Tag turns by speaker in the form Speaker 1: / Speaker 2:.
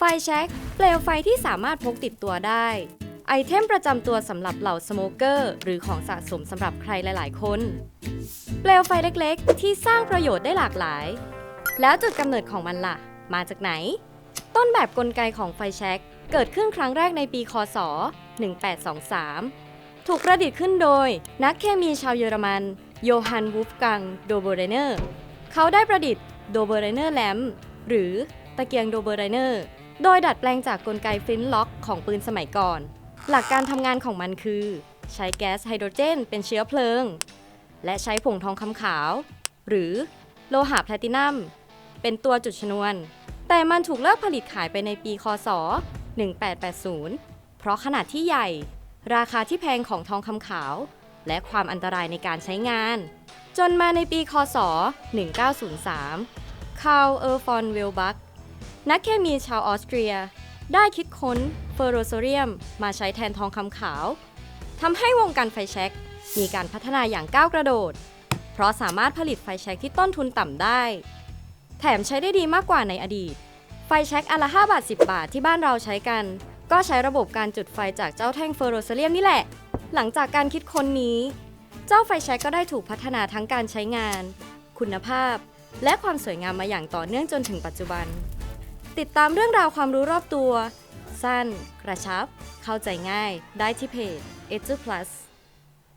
Speaker 1: ไฟแช็กเปลวไฟที่สามารถพกติดตัวได้ ไอเทมประจำตัวสำหรับเหล่าสโมเกอร์ หรือของสะสมสำหรับใครหลาย ๆ คน เปลวไฟเล็กๆ ที่สร้างประโยชน์ได้หลากหลาย แล้วจุดกำเนิดของมันล่ะ มาจากไหน ต้นแบบกลไกของไฟแช็กเกิดขึ้นครั้งแรกในปีคศ 1823 ถูกประดิษฐ์ขึ้นโดย นักเคมีชาวเยอรมัน โยฮันวูฟกัง โดเบเรเนอร์ เขาได้ประดิษฐ์โดเบเรเนอร์แลมหรือตะเกียงโดเบเรเนอร์ โดยดัดแปลงจากกลไกฟลินล็อกของปืนสมัยก่อน หลักการทำงานของมันคือ ใช้แก๊สไฮโดรเจนเป็นเชื้อเพลิง และใช้ผงทองคำขาว หรือโลหะแพลตินัม เป็นตัวจุดชนวน แต่มันถูกเลิกผลิตขายไปในปีคศ 1880 เพราะขนาดที่ใหญ่ ราคาที่แพงของทองคำขาว และความอันตรายในการใช้งาน จนมาในปีคศ 1903 คาร์ลเออร์ฟอนเวลบัก นักเคมีชาวออสเตรีย ได้คิดค้นเฟอร์โรโซเรียมมาใช้แทนทองคำขาวทำให้วงการไฟแช็กมีการพัฒนาอย่างก้าวกระโดด เพราะสามารถผลิตไฟแช็กที่ต้นทุนต่ำได้ แถมใช้ได้ดีมากกว่าในอดีต ไฟแช็กอันละ5บาท 10 บาทที่บ้านเราใช้กัน ก็ใช้ระบบการจุดไฟจากเจ้าแท่งเฟอร์โรโซเลียมนี่แหละ หลังจากการคิดค้นนี้ เจ้าไฟแช็กก็ได้ถูกพัฒนาทั้งการใช้งาน คุณภาพ และความสวยงามมาอย่างต่อเนื่องจนถึงปัจจุบัน ติดตามเรื่องราวความรู้รอบตัว สั้น กระชับ เข้าใจง่าย ได้ที่เพจ e d u Plus